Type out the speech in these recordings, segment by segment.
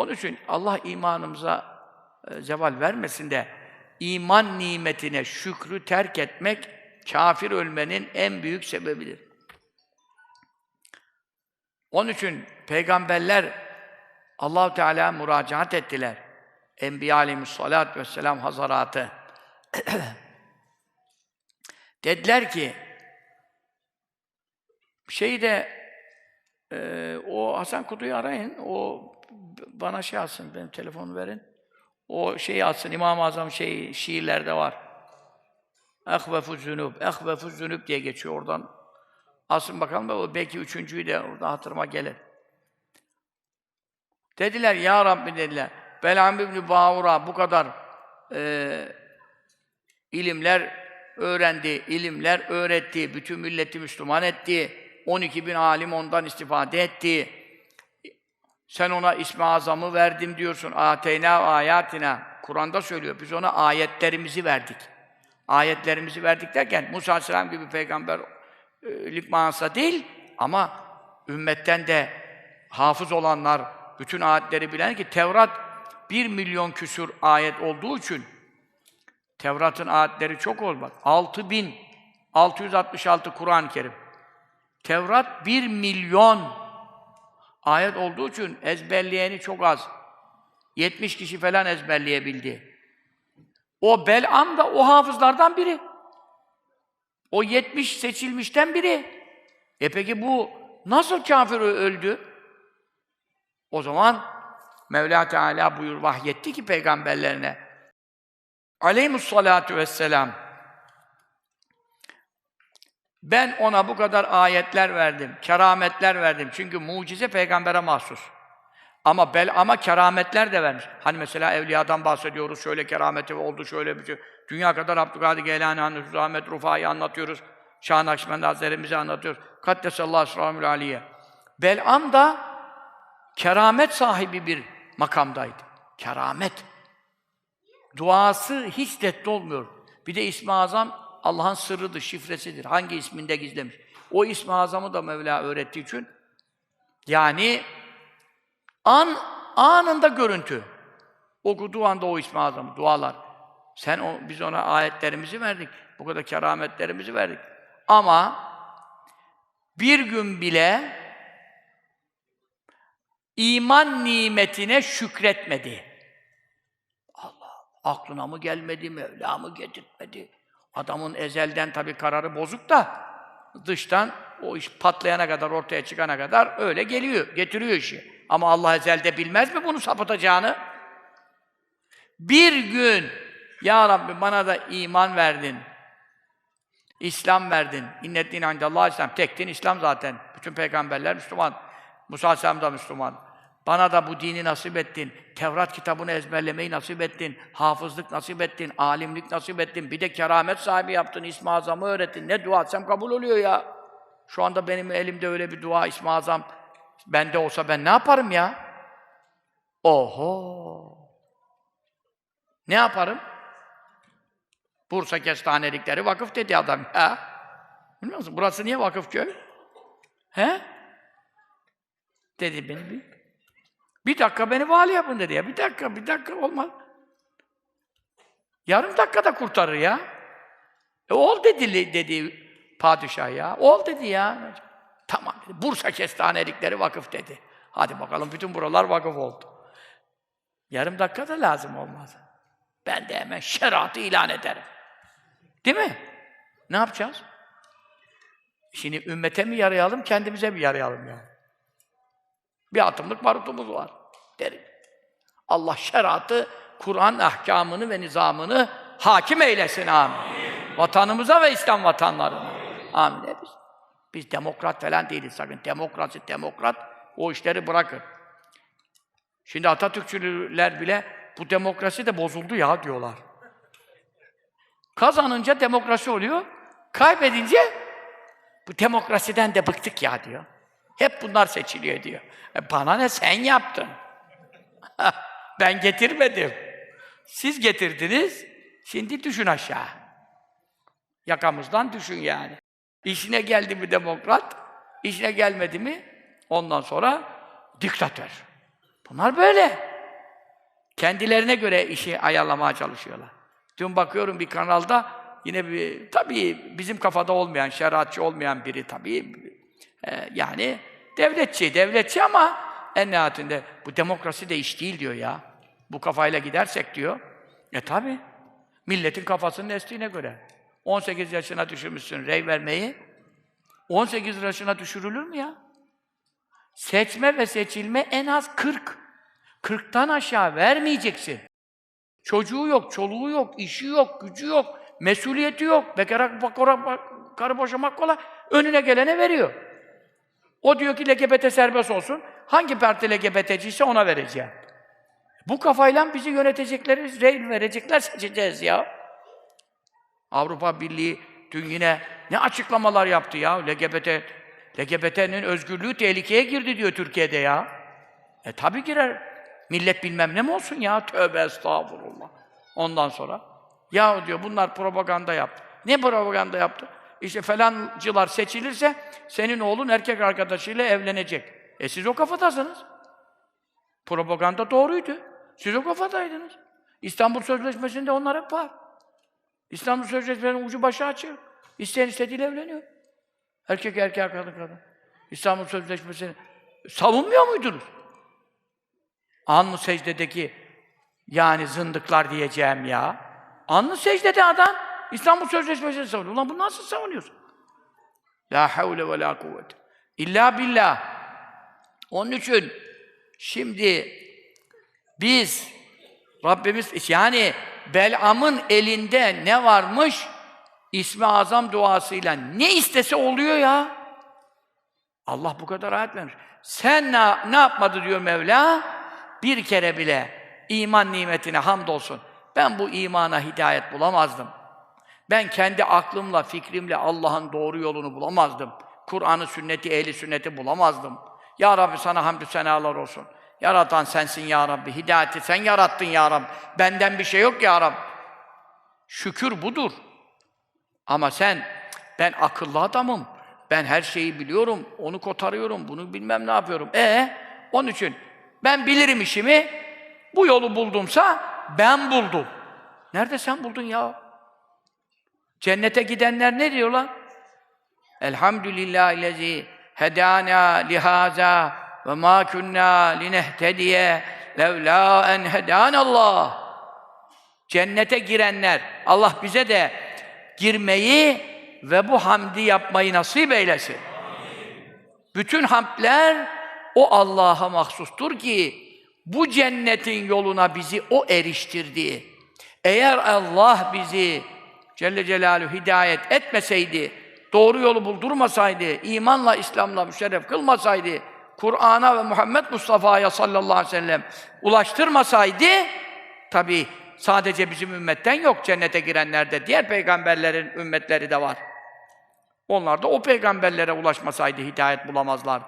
Onun için Allah imanımıza e, zeval vermesin de iman nimetine şükrü terk etmek kafir ölmenin en büyük sebebidir. Onun için peygamberler Allahu Teala müracaat ettiler. Enbiya aleyhissalatü vesselam hazaratı. Dediler ki şeyde e, o Hasan Kutu'yu arayın. O bana şey alsın, benim telefonu verin. O şeyi alsın, İmam-ı Azam şey, şiirlerde var. Ehvefu zünub, ehvefu zünub diye geçiyor oradan. Alsın bakalım da o belki üçüncüyü de orada hatırıma gelir. Dediler, Ya Rabbi dediler, Belam İbni Bağura bu kadar e, ilimler öğrendi, ilimler öğretti, bütün milleti Müslüman etti, 12 bin alim ondan istifade etti. Sen ona ismi azamı verdim diyorsun. Ateyna ayatina. Kur'an'da söylüyor. Biz ona ayetlerimizi verdik. Ayetlerimizi verdik derken Musa Aleyhisselam gibi peygamberlik manasında değil ama ümmetten de hafız olanlar, bütün ayetleri bilen ki Tevrat bir milyon küsur ayet olduğu için Tevrat'ın ayetleri çok olmaz. 6000 666 Kur'an-ı Kerim. Tevrat bir milyon ayet olduğu için ezberleyeni çok az. 70 kişi falan ezberleyebildi. O Bel'am da o hafızlardan biri. O 70 seçilmişten biri. E peki bu nasıl kafir öldü? O zaman Mevla Teala buyur vahyetti ki peygamberlerine Aleyhissalatu vesselam ben ona bu kadar ayetler verdim, kerametler verdim. Çünkü mucize peygambere mahsus. Ama bel ama kerametler de vermiş. Hani mesela evliyadan bahsediyoruz, şöyle kerameti oldu, şöyle bir şey. Dünya kadar Abdülkadir Geylani anlatıyoruz, Ahmet Rufa'yı anlatıyoruz, Şah Nakşibendi Hazretlerimizi anlatıyoruz. Kaddesallahu esramül aliye. Bel'am da keramet sahibi bir makamdaydı. Keramet. Duası hiç reddolmuyor. Bir de İsmi Azam Allah'ın sırrıdır, şifresidir. Hangi isminde gizlemiş. O ismi azamı da Mevla öğrettiği için yani an anında görüntü. Okuduğu anda o ismi azamı, dualar. Sen o, biz ona ayetlerimizi verdik. Bu kadar kerametlerimizi verdik. Ama bir gün bile iman nimetine şükretmedi. Allah aklına mı gelmedi, Mevla mı getirtmedi? Adamın ezelden tabii kararı bozuk da dıştan o iş patlayana kadar, ortaya çıkana kadar öyle geliyor, getiriyor işi. Ama Allah ezelde bilmez mi bunu sapıtacağını? Bir gün Ya Rabbi bana da iman verdin. İslam verdin. İnneddin Allah İslam. Tek din İslam zaten. Bütün peygamberler Müslüman. Musa Aleyhisselam da Müslüman. Bana da bu dini nasip ettin. Tevrat kitabını ezberlemeyi nasip ettin. Hafızlık nasip ettin. Alimlik nasip ettin. Bir de keramet sahibi yaptın. İsmi Azam'ı öğrettin. Ne dua etsem kabul oluyor ya. Şu anda benim elimde öyle bir dua İsmi Azam. Bende olsa ben ne yaparım ya? Oho! Ne yaparım? Bursa Kestanelikleri vakıf dedi adam ya. Bilmiyor musun? Burası niye vakıf köy? He? Dedi beni bir. Bir dakika beni vali yapın dedi ya. Bir dakika, bir dakika olmaz. Yarım dakikada kurtarır ya. E, ol dedi, dedi padişah ya. Ol dedi ya. Tamam dedi. Bursa Kestanelikleri vakıf dedi. Hadi bakalım bütün buralar vakıf oldu. Yarım dakika da lazım olmaz. Ben de hemen şeriatı ilan ederim. Değil mi? Ne yapacağız? Şimdi ümmete mi yarayalım, kendimize mi yarayalım ya? Bir atımlık barutumuz var derim. Allah şeriatı, Kur'an ahkamını ve nizamını hakim eylesin amin. Vatanımıza ve İslam vatanlarına. Amin. E biz, biz demokrat falan değiliz sakın. Demokrasi, demokrat o işleri bırakın. Şimdi Atatürkçüler bile bu demokrasi de bozuldu ya diyorlar. Kazanınca demokrasi oluyor, kaybedince bu demokrasiden de bıktık ya diyor. Hep bunlar seçiliyor diyor. E bana ne sen yaptın? ben getirmedim. Siz getirdiniz. Şimdi düşün aşağı. Yakamızdan düşün yani. İşine geldi mi demokrat, işine gelmedi mi ondan sonra diktatör. Bunlar böyle. Kendilerine göre işi ayarlamaya çalışıyorlar. Dün bakıyorum bir kanalda yine bir tabii bizim kafada olmayan, şeriatçı olmayan biri tabii e, yani devletçi, devletçi ama en nihayetinde bu demokrasi de iş değil diyor ya. Bu kafayla gidersek diyor. E tabii. Milletin kafasının estiğine göre. 18 yaşına düşürmüşsün rey vermeyi. 18 yaşına düşürülür mü ya? Seçme ve seçilme en az 40. 40'tan aşağı vermeyeceksin. Çocuğu yok, çoluğu yok, işi yok, gücü yok, mesuliyeti yok. Bekara bakora, bak, karı boşamak kolay. Önüne gelene veriyor. O diyor ki LGBT serbest olsun. Hangi parti LGBT'ciyse ona vereceğim. Bu kafayla bizi yönetecekleri, rey verecekler seçeceğiz ya. Avrupa Birliği dün yine ne açıklamalar yaptı ya? LGBT, LGBT'nin özgürlüğü tehlikeye girdi diyor Türkiye'de ya. E tabi girer. Millet bilmem ne mi olsun ya? Tövbe estağfurullah. Ondan sonra ya diyor bunlar propaganda yaptı. Ne propaganda yaptı? İşte falancılar seçilirse senin oğlun erkek arkadaşıyla evlenecek. E siz o kafadasınız. Propaganda doğruydu. Siz o kafadaydınız. İstanbul Sözleşmesi'nde onlar hep var. İstanbul Sözleşmesi'nin ucu başı açık. İsteyen istediğiyle evleniyor. Erkek erkek, kadın kadın. İstanbul Sözleşmesi'ni savunmuyor muydunuz? Anlı secdedeki yani zındıklar diyeceğim ya. Anlı secdede adam İstanbul Sözleşmesi'ni savunuyor. Ulan bunu nasıl savunuyorsun? La havle ve la kuvvete. İlla billah. Onun için şimdi biz Rabbimiz yani Bel'am'ın elinde ne varmış? İsmi Azam duasıyla ne istese oluyor ya. Allah bu kadar ayet vermiş. Sen ne, ne yapmadı diyor Mevla? Bir kere bile iman nimetine hamdolsun. Ben bu imana hidayet bulamazdım. Ben kendi aklımla, fikrimle Allah'ın doğru yolunu bulamazdım. Kur'an'ı, sünneti, ehli sünneti bulamazdım. Ya Rabbi sana hamdü senalar olsun. Yaratan sensin ya Rabbi. Hidayeti sen yarattın ya Rabbi. Benden bir şey yok ya Rabbi. Şükür budur. Ama sen, ben akıllı adamım. Ben her şeyi biliyorum. Onu kotarıyorum. Bunu bilmem ne yapıyorum. E onun için ben bilirim işimi. Bu yolu buldumsa ben buldum. Nerede sen buldun ya? Cennete gidenler ne diyorlar? Elhamdülillahillezî hedâna lihaza ve mâ kunnâ linehtediye levlâ en hedânallah. Cennete girenler, Allah bize de girmeyi ve bu hamdi yapmayı nasip eylesin. Bütün hamdler o Allah'a mahsustur ki bu cennetin yoluna bizi o eriştirdi. Eğer Allah bizi Celle Celaluhu hidayet etmeseydi, doğru yolu buldurmasaydı, imanla, İslam'la müşerref kılmasaydı, Kur'an'a ve Muhammed Mustafa'ya sallallahu aleyhi ve sellem ulaştırmasaydı, tabi sadece bizim ümmetten yok cennete girenlerde, diğer peygamberlerin ümmetleri de var. Onlar da o peygamberlere ulaşmasaydı hidayet bulamazlardı.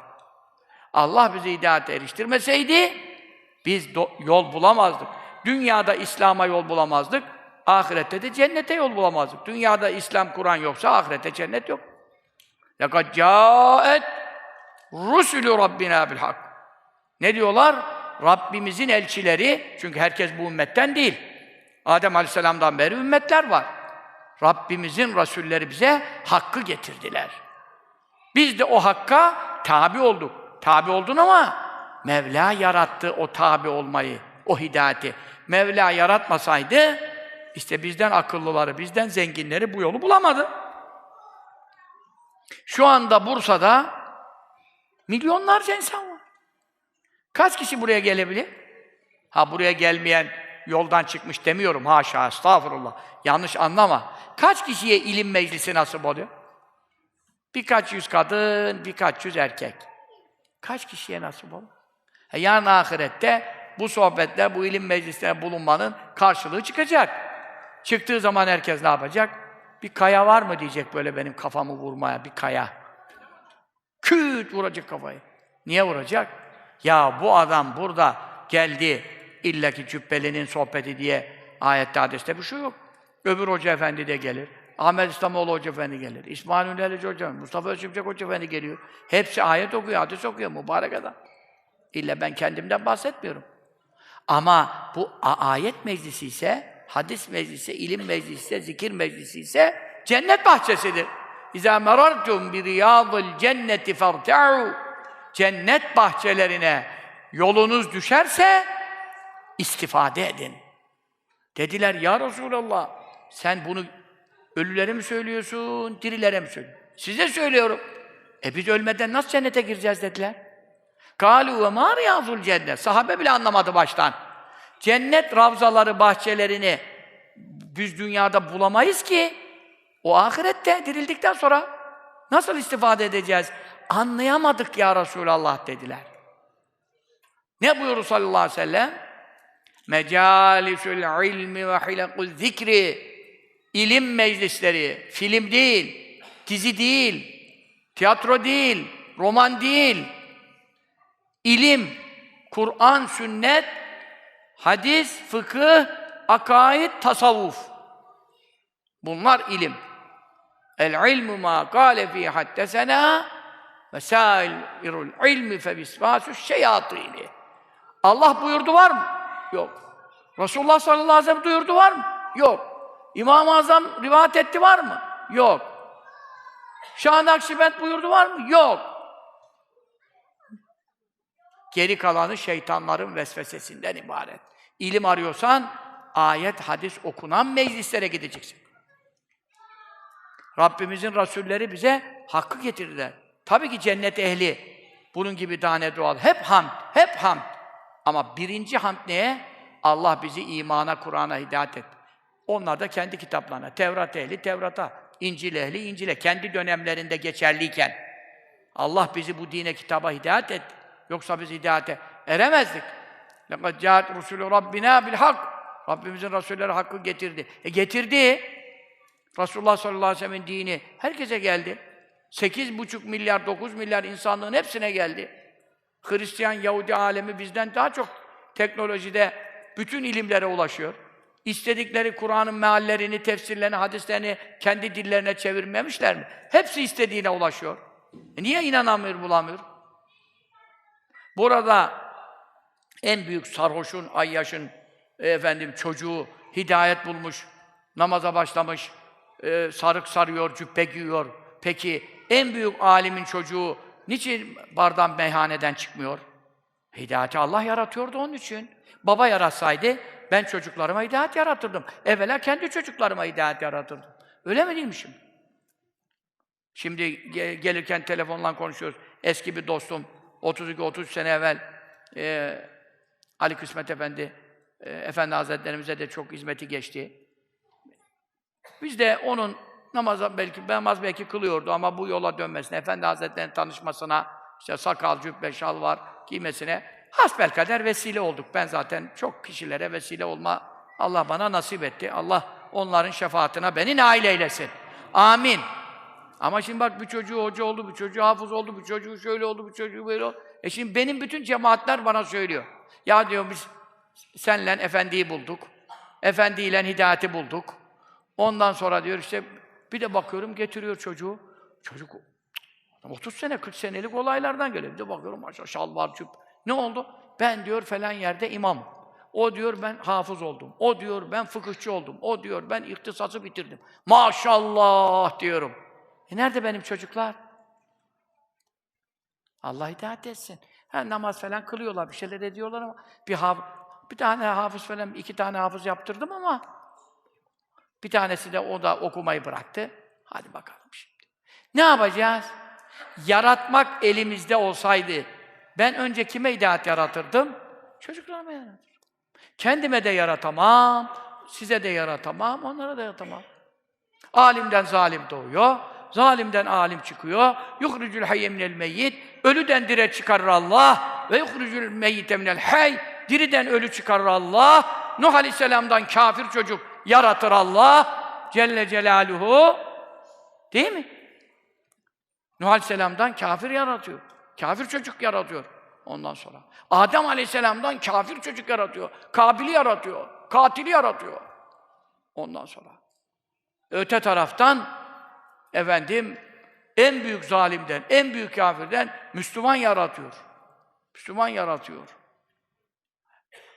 Allah bizi hidayete eriştirmeseydi, biz yol bulamazdık. Dünyada İslam'a yol bulamazdık, ahirette de cennete yol bulamazdık. Dünyada İslam, Kur'an yoksa ahirette cennet yok. لَقَدْ جَاءَتْ رُسُلُ Rabbina بِالْحَقِّ Ne diyorlar? Rabbimizin elçileri, çünkü herkes bu ümmetten değil. Adem Aleyhisselam'dan beri ümmetler var. Rabbimizin Resulleri bize hakkı getirdiler. Biz de o hakka tabi olduk. Tabi oldun ama Mevla yarattı o tabi olmayı, o hidayeti. Mevla yaratmasaydı işte bizden akıllıları, bizden zenginleri bu yolu bulamadı. Şu anda Bursa'da milyonlarca insan var. Kaç kişi buraya gelebilir? Ha buraya gelmeyen yoldan çıkmış demiyorum haşa estağfurullah. Yanlış anlama. Kaç kişiye ilim meclisi nasip oluyor? Birkaç yüz kadın, birkaç yüz erkek. Kaç kişiye nasip olur? E yarın ahirette bu sohbetler, bu ilim meclislerine bulunmanın karşılığı çıkacak. Çıktığı zaman herkes ne yapacak? Bir kaya var mı diyecek böyle benim kafamı vurmaya, bir kaya. Küt vuracak kafayı. Niye vuracak? Ya bu adam burada geldi, illaki cübbelinin sohbeti diye ayette, hadiste bir şey yok. Öbür hoca efendi de gelir. Ahmet İslamoğlu Hoca Efendi gelir. İsmail Ünlü'leci Hoca Mustafa Özçimcek Hoca Efendi geliyor. Hepsi ayet okuyor, hadis okuyor, mübarek adam. İlla ben kendimden bahsetmiyorum. Ama bu ayet meclisi ise, hadis meclisi, ilim meclisi zikir meclisi ise cennet bahçesidir. İza merartum bi riyadil cenneti farta'u. Cennet bahçelerine yolunuz düşerse istifade edin. Dediler ya Resulallah sen bunu ölülere mi söylüyorsun, dirilere mi söylüyorsun? Size söylüyorum. E biz ölmeden nasıl cennete gireceğiz dediler. Kalu ve ma riyazul cennet. Sahabe bile anlamadı baştan. Cennet ravzaları, bahçelerini biz dünyada bulamayız ki. O ahirette dirildikten sonra nasıl istifade edeceğiz? Anlayamadık ya Resulallah dediler. Ne buyurdu sallallahu aleyhi ve sellem? Mecalisül ilmi ve hilakul zikri ilim meclisleri, film değil, dizi değil, tiyatro değil, roman değil, ilim, Kur'an, sünnet, hadis, fıkıh, akaid, tasavvuf. Bunlar ilim. El ilmu ma kâle fî haddesena ve sâilirul ilmi fe bisvâsü şeyatîni. Allah buyurdu var mı? Yok. Resulullah sallallahu aleyhi ve sellem duyurdu var mı? Yok. İmam-ı Azam rivayet etti var mı? Yok. Şah-ı buyurdu var mı? Yok. Geri kalanı şeytanların vesvesesinden ibaret. İlim arıyorsan ayet, hadis okunan meclislere gideceksin. Rabbimizin Resulleri bize hakkı getirdiler. Tabii ki cennet ehli bunun gibi tane doğal. Hep hamd, hep hamd. Ama birinci hamd neye? Allah bizi imana, Kur'an'a hidayet et. Onlar da kendi kitaplarına. Tevrat ehli Tevrat'a, İncil ehli İncil'e. Kendi dönemlerinde geçerliyken. Allah bizi bu dine, kitaba hidayet et. Yoksa biz hidayete eremezdik. لَقَدْ جَاءَتْ رُسُولُ رَبِّنَا بِالْحَقِّ Rabbimizin Resulleri hakkı getirdi. E getirdi. Resulullah sallallahu aleyhi ve sellem'in dini herkese geldi. Sekiz buçuk milyar, dokuz milyar insanlığın hepsine geldi. Hristiyan, Yahudi alemi bizden daha çok teknolojide bütün ilimlere ulaşıyor. İstedikleri Kur'an'ın meallerini, tefsirlerini, hadislerini kendi dillerine çevirmemişler mi? Hepsi istediğine ulaşıyor. E niye inanamıyor, bulamıyor? Burada en büyük sarhoşun, ayyaşın, e, efendim çocuğu hidayet bulmuş, namaza başlamış, e, sarık sarıyor, cübbe giyiyor. Peki en büyük alimin çocuğu niçin bardan meyhaneden çıkmıyor? Hidayeti Allah yaratıyordu onun için. Baba yaratsaydı ben çocuklarıma hidayet yaratırdım. Evvela kendi çocuklarıma hidayet yaratırdım. Öyle mi değil mi şimdi? Şimdi ge- gelirken telefonla konuşuyoruz. Eski bir dostum, 32-33 sene evvel e, Ali Kısmet Efendi, e, Efendi Hazretlerimize de çok hizmeti geçti. Biz de onun namaza belki, namaz belki kılıyordu ama bu yola dönmesine, Efendi Hazretleri'nin tanışmasına, işte sakal, cübbe, şal var giymesine hasbelkader vesile olduk. Ben zaten çok kişilere vesile olma Allah bana nasip etti. Allah onların şefaatine beni nail eylesin. Amin. Ama şimdi bak bir çocuğu hoca oldu, bir çocuğu hafız oldu, bir çocuğu şöyle oldu, bir çocuğu böyle oldu. E şimdi benim bütün cemaatler bana söylüyor. Ya diyor biz senle efendiyi bulduk. Efendiyle hidayeti bulduk. Ondan sonra diyor işte bir de bakıyorum getiriyor çocuğu. Çocuk 30 sene, 40 senelik olaylardan geliyor. Bir de bakıyorum maşallah şal var, cüp. Ne oldu? Ben diyor falan yerde imam. O diyor ben hafız oldum. O diyor ben fıkıhçı oldum. O diyor ben ihtisası bitirdim. Maşallah diyorum. E nerede benim çocuklar? Allah hidayet etsin. Ha, namaz falan kılıyorlar, bir şeyler ediyorlar ama bir haf bir tane hafız falan, iki tane hafız yaptırdım ama bir tanesi de o da okumayı bıraktı. Hadi bakalım şimdi. Ne yapacağız? Yaratmak elimizde olsaydı ben önce kime hidayet yaratırdım? Çocuklarıma yaratırdım. Kendime de yaratamam, size de yaratamam, onlara da yaratamam. Alimden zalim doğuyor, zalimden alim çıkıyor. Yuhricül hayye minel meyyit. Ölüden dire çıkarır Allah. Ve yuhricül meyyite minel hayy. Diriden ölü çıkarır Allah. Nuh Aleyhisselam'dan kafir çocuk yaratır Allah. Celle Celaluhu. Değil mi? Nuh Aleyhisselam'dan kafir yaratıyor. Kafir çocuk yaratıyor ondan sonra. Adem Aleyhisselam'dan kafir çocuk yaratıyor. Kabil'i yaratıyor. Katili yaratıyor. Ondan sonra. Öte taraftan efendim en büyük zalimden, en büyük kafirden Müslüman yaratıyor. Müslüman yaratıyor.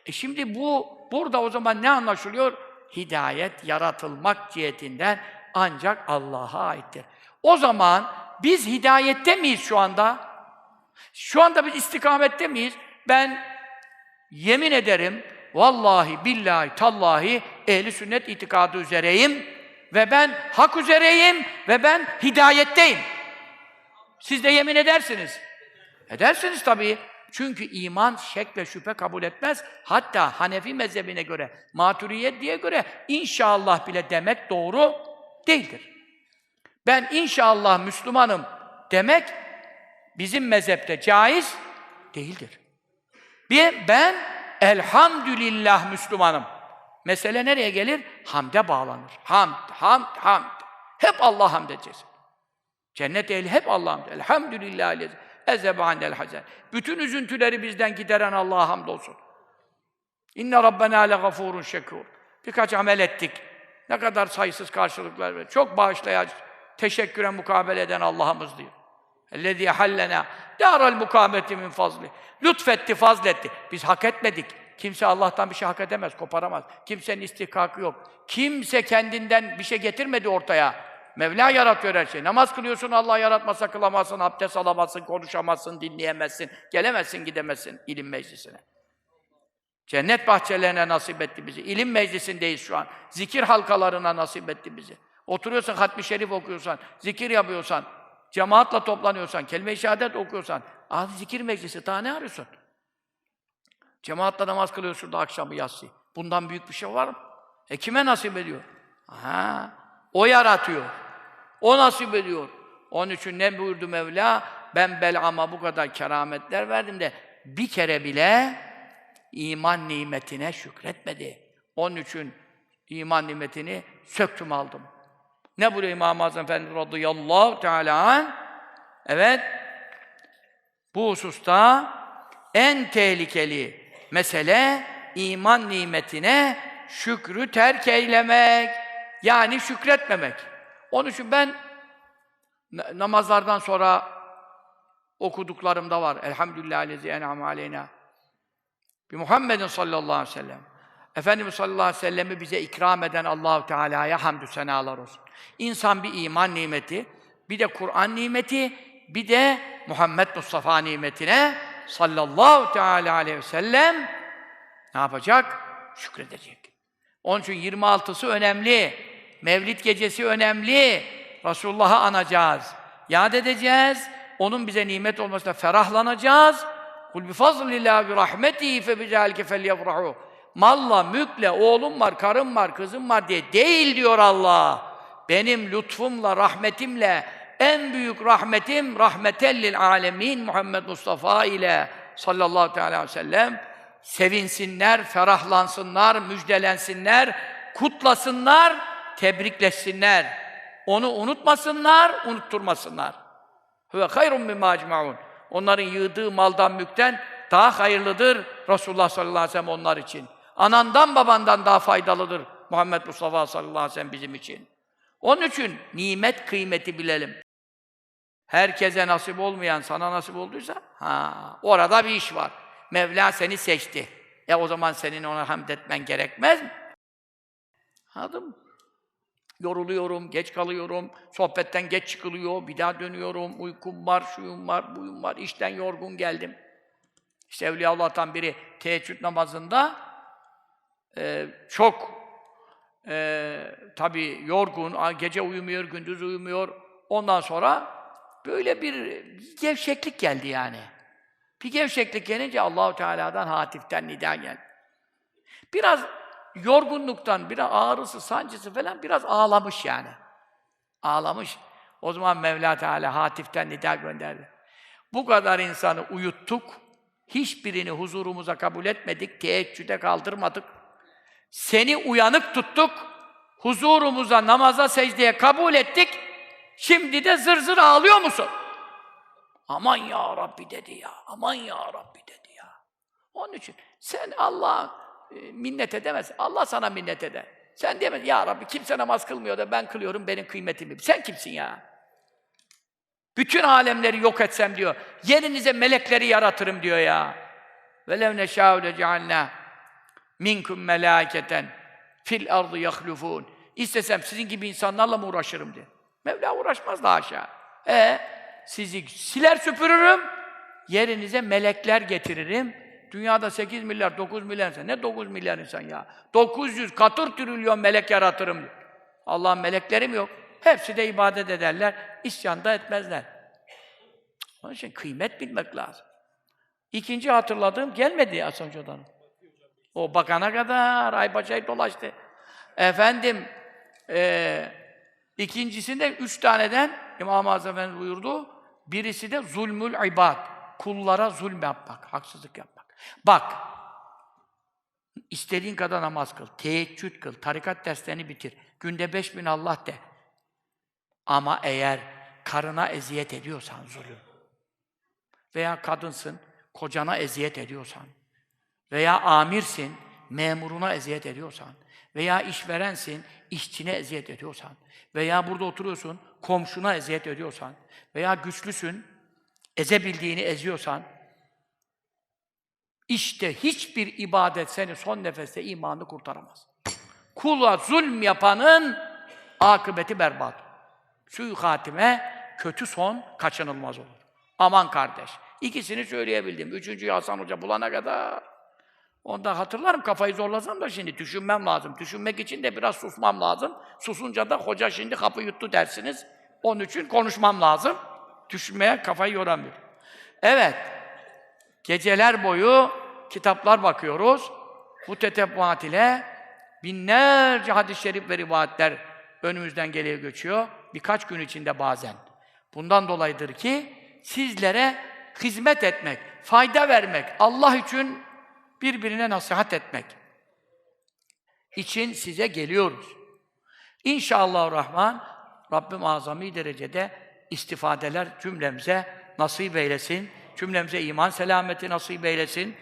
E şimdi bu, burada o zaman ne anlaşılıyor? Hidayet, yaratılmak cihetinden ancak Allah'a aittir. O zaman biz hidayette miyiz şu anda? Şu anda biz istikamette miyiz? Ben yemin ederim, vallahi, billahi, tallahi ehli sünnet itikadı üzereyim ve ben hak üzereyim ve ben hidayetteyim. Siz de yemin edersiniz. Edersiniz tabii. Çünkü iman şek ve şüphe kabul etmez. Hatta Hanefi mezhebine göre, Maturiyet diye göre inşallah bile demek doğru değildir. Ben inşallah Müslümanım demek bizim mezhepte caiz değildir. Bir, ben elhamdülillah Müslümanım mesele nereye gelir? Hamde bağlanır. Hamd, hamd, hamd. Hep Allah hamd edeceğiz. Cennet ehli hep Allah hamd. Elhamdülillah ezebe anel hazen. Bütün üzüntüleri bizden gideren Allah'a hamdolsun. İnne rabbena le gafurun şekur. Birkaç amel ettik. Ne kadar sayısız karşılıklar ver. Çok bağışlayacağız. Teşekküre mukabele eden Allah'ımız diyor. Ellezî hallena dâral mukâmeti min fazli. Lütfetti, fazletti. Biz hak etmedik. Kimse Allah'tan bir şey hak edemez, koparamaz. Kimsenin istihkakı yok. Kimse kendinden bir şey getirmedi ortaya. Mevla yaratıyor her şeyi. Namaz kılıyorsun, Allah yaratmasa kılamazsın, abdest alamazsın, konuşamazsın, dinleyemezsin, gelemezsin, gidemezsin ilim meclisine. Cennet bahçelerine nasip etti bizi. İlim meclisindeyiz şu an. Zikir halkalarına nasip etti bizi. Oturuyorsan, hatmi şerif okuyorsan, zikir yapıyorsan, cemaatla toplanıyorsan, kelime-i şehadet okuyorsan, ah zikir meclisi, daha ne arıyorsun? Cemaatle namaz kılıyorsun şurada akşamı yatsı. Bundan büyük bir şey var mı? E kime nasip ediyor? Ha, o yaratıyor. O nasip ediyor. Onun için ne buyurdu Mevla? Ben Bel'am'a bu kadar kerametler verdim de bir kere bile iman nimetine şükretmedi. Onun için iman nimetini söktüm aldım. Ne buyuruyor İmam-ı Azam Efendimiz radıyallahu teala? Evet, bu hususta en tehlikeli mesele iman nimetine şükrü terk eylemek. Yani şükretmemek. Onun için ben namazlardan sonra okuduklarımda var. Elhamdülillah lezi en'am aleyna. Bir Muhammedin sallallahu aleyhi ve sellem. Efendimiz sallallahu aleyhi ve sellem'i bize ikram eden Allahu Teala'ya hamdü senalar olsun. İnsan bir iman nimeti, bir de Kur'an nimeti, bir de Muhammed Mustafa nimetine sallallahu teala aleyhi ve sellem ne yapacak? Şükredecek. Onun için 26'sı önemli. Mevlid gecesi önemli. Resulullah'ı anacağız. Yad edeceğiz. Onun bize nimet olmasına ferahlanacağız. Kul bi fazlillah bi rahmetihi fe bi zalike felyefrahu. Malla, mülkle, oğlum var, karım var, kızım var diye değil diyor Allah. Benim lütfumla, rahmetimle en büyük rahmetim rahmetellil alemin Muhammed Mustafa ile sallallahu teala aleyhi ve sellem sevinsinler, ferahlansınlar, müjdelensinler, kutlasınlar, tebriklesinler. Onu unutmasınlar, unutturmasınlar. Ve hayrun mimma. Onların yığdığı maldan, mülkten daha hayırlıdır Resulullah sallallahu aleyhi ve sellem onlar için. Anandan babandan daha faydalıdır Muhammed Mustafa sallallahu aleyhi ve sellem bizim için. Onun için nimet kıymeti bilelim. Herkese nasip olmayan sana nasip olduysa, ha orada bir iş var. Mevla seni seçti. E o zaman senin ona hamd etmen gerekmez mi? Anladın? Yoruluyorum, geç kalıyorum, sohbetten geç çıkılıyor, bir daha dönüyorum, uykum var, şuyum var, buyum var, işten yorgun geldim. İşte Evliya Allah'tan biri teheccüd namazında e, çok e, tabii yorgun, gece uyumuyor, gündüz uyumuyor. Ondan sonra böyle bir gevşeklik geldi yani. Bir gevşeklik gelince Allahu Teala'dan hatiften nida geldi. Biraz yorgunluktan, biraz ağrısı, sancısı falan biraz ağlamış yani. Ağlamış. O zaman Mevla Teala hatiften nida gönderdi. Bu kadar insanı uyuttuk, hiçbirini huzurumuza kabul etmedik, teheccüde kaldırmadık. Seni uyanık tuttuk, huzurumuza, namaza, secdeye kabul ettik. Şimdi de zır zır ağlıyor musun? Aman ya Rabbi dedi ya, aman ya Rabbi dedi ya. Onun için sen Allah'a e, minnet edemezsin. Allah sana minnet eder. Sen diyemez, ya Rabbi kimse namaz kılmıyor da ben kılıyorum, benim kıymetimi. Sen kimsin ya? Bütün alemleri yok etsem diyor. Yerinize melekleri yaratırım diyor ya. Velev neşâ'u lecealnâ minkum melâiketen fil ardı yahlufun. İstesem sizin gibi insanlarla mı uğraşırım diye. Mevla uğraşmaz da aşağı. E sizi siler süpürürüm. Yerinize melekler getiririm. Dünyada 8 milyar, 9 milyar insan. Ne 9 milyar insan ya? 900 katır trilyon melek yaratırım. Allah'ın melekleri mi yok? Hepsi de ibadet ederler, isyan da etmezler. Onun için kıymet bilmek lazım. İkinci hatırladığım gelmedi Hasan Hoca'dan. O bakana kadar Aypaça'yı dolaştı. Efendim, eee ikincisinde üç taneden İmam-ı Azam buyurdu. Birisi de zulmül ibad. Kullara zulm yapmak, haksızlık yapmak. Bak, istediğin kadar namaz kıl, teheccüd kıl, tarikat derslerini bitir. Günde beş bin Allah de. Ama eğer karına eziyet ediyorsan zulüm veya kadınsın, kocana eziyet ediyorsan veya amirsin, memuruna eziyet ediyorsan veya işverensin, işçine eziyet ediyorsan veya burada oturuyorsun, komşuna eziyet ediyorsan veya güçlüsün, ezebildiğini eziyorsan işte hiçbir ibadet seni son nefeste imanını kurtaramaz. Kula zulm yapanın akıbeti berbat. Sü hatime kötü son kaçınılmaz olur. Aman kardeş. İkisini söyleyebildim. Üçüncüyü Hasan Hoca bulana kadar. Onda hatırlarım kafayı zorlasam da şimdi düşünmem lazım. Düşünmek için de biraz susmam lazım. Susunca da hoca şimdi kapı yuttu dersiniz. Onun için konuşmam lazım. Düşünmeye kafayı yoramıyorum. Evet. Geceler boyu kitaplar bakıyoruz. Bu tetebbuat ile binlerce hadis-i şerif ve rivayetler önümüzden geliyor geçiyor. Birkaç gün içinde bazen. Bundan dolayıdır ki sizlere hizmet etmek, fayda vermek, Allah için birbirine nasihat etmek için size geliyoruz. İnşallah Rahman Rabbim azami derecede istifadeler cümlemize nasip eylesin. Cümlemize iman selameti nasip eylesin.